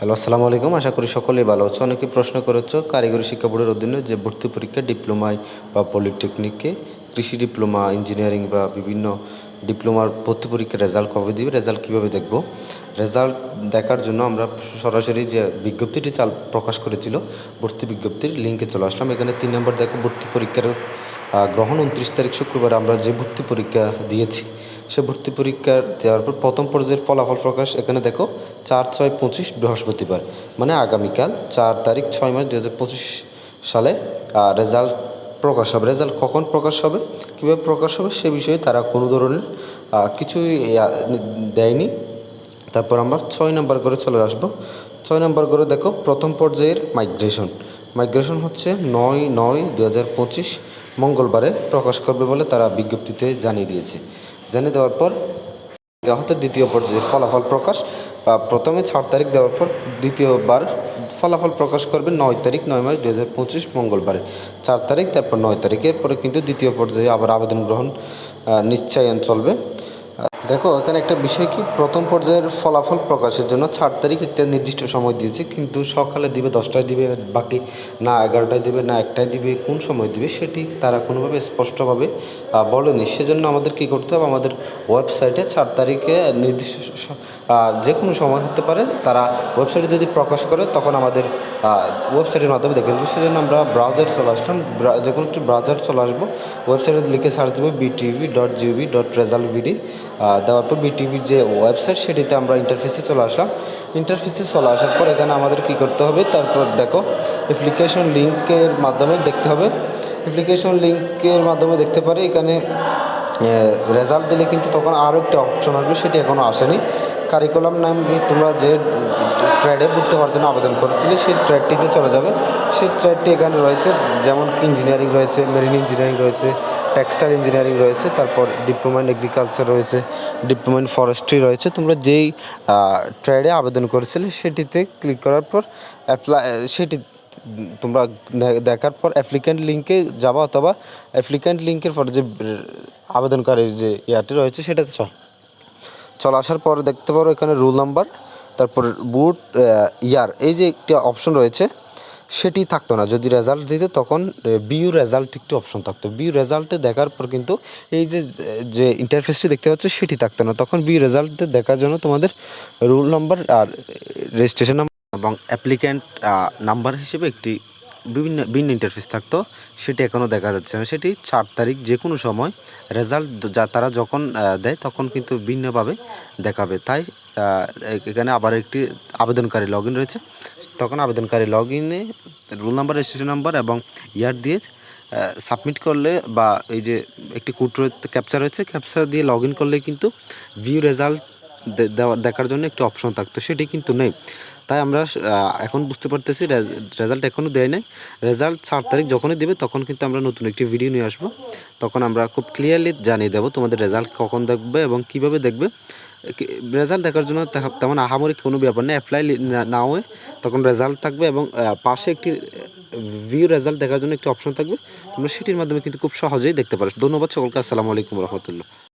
Hello, আসসালামু আলাইকুম। আশা করি সকলেই ভালো আছো। অনেকে প্রশ্ন করেছ, কারিগরি শিক্ষা বোর্ডের অধীনে যে ভর্তি পরীক্ষা ডিপ্লোমায় বা পলিটেকনিকে কৃষি ডিপ্লোমা, ইঞ্জিনিয়ারিং বা বিভিন্ন ডিপ্লোমার ভর্তি পরীক্ষার রেজাল্ট কবে দিবে, রেজাল্ট কীভাবে দেখব? রেজাল্ট দেখার জন্য আমরা সরাসরি যে বিজ্ঞপ্তিটি চাল প্রকাশ করেছিল, ভর্তি বিজ্ঞপ্তির লিঙ্কে চলে আসলাম। এখানে তিন নম্বর দেখো, ভর্তি পরীক্ষার গ্রহণ উনত্রিশ তারিখ শুক্রবার আমরা যে ভর্তি পরীক্ষা দিয়েছি সে ভর্তি পরীক্ষা দেওয়ার পর প্রথম পর্যায়ের ফলাফল প্রকাশ এখানে দেখো, চার ছয় পঁচিশ বৃহস্পতিবার মানে আগামীকাল চার তারিখ ছয় মাস দু হাজার পঁচিশ সালে রেজাল্ট প্রকাশ হবে। রেজাল্ট কখন প্রকাশ হবে, কীভাবে প্রকাশ হবে সে বিষয়ে তারা কোনো ধরনের কিছুই দেয়নি। তারপর আমরা ছয় নম্বর করে চলে আসব। ছয় নম্বর করে দেখো, প্রথম পর্যায়ের মাইগ্রেশন মাইগ্রেশন হচ্ছে নয় নয় দু মঙ্গলবারে প্রকাশ করবে বলে তারা বিজ্ঞপ্তিতে জানিয়ে দিয়েছে। জানিয়ে দেওয়ার পর হতে দ্বিতীয় পর্যায়ে ফলাফল প্রকাশ, বা প্রথমে চার তারিখ দেওয়ার পর দ্বিতীয়বার ফলাফল প্রকাশ করবে নয় তারিখ, নয় মাস দু হাজার পঁচিশ, মঙ্গলবারে। চার তারিখ, তারপর নয় তারিখ এরপরে কিন্তু দ্বিতীয় পর্যায়ে আবার আবেদন গ্রহণ নিশ্চয়ন চলবে। দেখো, এখানে একটা বিষয় কি? প্রথম পর্যায়ের ফলাফল প্রকাশের জন্য চার তারিখ একটা নির্দিষ্ট সময় দিয়েছে, কিন্তু সকালে দিবে, দশটায় দিবে, বাকি না এগারোটায় দিবে, না একটায় দিবে, কোন সময় দিবে সেটি তারা কোনোভাবে স্পষ্টভাবে বলেনি। সেজন্য আমাদের কী করতে হবে? আমাদের ওয়েবসাইটে চার তারিখে নির্দিষ্ট যে কোনো সময় হতে পারে, তারা ওয়েবসাইটে যদি প্রকাশ করে, তখন আমাদের ওয়েবসাইটের মাধ্যমে দেখে দেবো সেজন্য আমরা ব্রাউজার চলে আসলাম। যে কোনো একটি ব্রাউজার চলে আসব। ওয়েবসাইটে লিখে সার্চ দেবো BTV dot GB dot result ভিডি দেওয়ার পর বিটিভির যে ওয়েবসাইট সেটিতে আমরা ইন্টারফেসে চলে আসলাম। ইন্টারফেসে চলে আসার পর এখানে আমাদের কী করতে হবে? তারপর দেখো অ্যাপ্লিকেশন লিঙ্কের মাধ্যমে দেখতে হবে। অ্যাপ্লিকেশন লিঙ্কের মাধ্যমে দেখতে পারি, এখানে রেজাল্ট দিলে কিন্তু তখন আরও একটা অপশন আসবে, সেটি এখনও আসেনি। কারিকুলাম নাম তোমরা যে ট্রেডে ভর্তি হওয়ার জন্য আবেদন করেছিলে, সেই ট্রেডটিতে চলে যাবে। সেই ট্রেডটি এখানে রয়েছে, যেমন কি ইঞ্জিনিয়ারিং রয়েছে মেরিন ইঞ্জিনিয়ারিং রয়েছে টেক্সটাইল ইঞ্জিনিয়ারিং রয়েছে, তারপর ডিপ্লোমা ইন এগ্রিকালচার রয়েছে, ডিপ্লোমা ইন ফরেস্ট্রি রয়েছে। তোমরা যেই ট্রেডে আবেদন করেছিলে সেটিতে ক্লিক করার পর অ্যাপ্লাই সেটি তোমরা দেখার পর অ্যাপ্লিক্যান্ট লিঙ্কে যাবা অথবা অ্যাপ্লিক্যান্ট লিঙ্কের পর যে, আবেদনকারীর যে ইয়াটি রয়েছে সেটাতে চল। চলে আসার পর দেখতে পারো এখানে রুল নাম্বার তারপর বুট ইয়ার এই যে একটি অপশন রয়েছে সেটি থাকতো না। যদি রেজাল্ট দিত, তখন বিউ রেজাল্ট একটি অপশন থাকতো। বিউ রেজাল্টে দেখার পর কিন্তু এই যে যে ইন্টারফেসটি দেখতে পাচ্ছ, সেটি থাকতো না। তখন বিউ রেজাল্টে দেখার জন্য তোমাদের রুল নাম্বার আর রেজিস্ট্রেশন নাম্বার এবং অ্যাপ্লিক্যান্ট নাম্বার হিসেবে একটি বিভিন্ন ভিন্ন ইন্টারফেস থাকতো, সেটি এখনও দেখা যাচ্ছে না। সেটি চার তারিখ যে কোনো সময় রেজাল্ট যা তারা যখন দেয় তখন কিন্তু ভিন্নভাবে দেখাবে। তাই এখানে আবার একটি আবেদনকারী লগ রয়েছে। তখন আবেদনকারী লগ ইনে রোল নাম্বার রেজিস্ট্রেশন নাম্বার এবং ইয়ার দিয়ে সাবমিট করলে বা এই যে একটি কোড ক্যাপচার রয়েছে ক্যাপচার দিয়ে লগ করলে কিন্তু ভিউ রেজাল্ট দেখার জন্য একটি অপশন থাকতো, সেটি কিন্তু নেই। তাই আমরা এখন বুঝতে পারতেছি রেজাল্ট এখনও দেয় নাই। রেজাল্ট চার তারিখ যখনই দেবে তখন কিন্তু আমরা নতুন একটি ভিডিও নিয়ে আসব। তখন আমরা খুব ক্লিয়ারলি জানিয়ে দেবো তোমাদের রেজাল্ট কখন দেখবে এবং কীভাবে দেখবে। রেজাল্ট দেখার জন্য তেমন আহামরি কোনো ব্যাপার নেই। অ্যাপ্লাই না হয়ে তখন রেজাল্ট থাকবে এবং পাশে একটি ভিউ রেজাল্ট দেখার জন্য একটি অপশন থাকবে। তোমরা সেটির মাধ্যমে কিন্তু খুব সহজেই দেখতে পারো। ধন্যবাদ সকলকে। আসসালামু আলাইকুম রহমতুল্লাহ।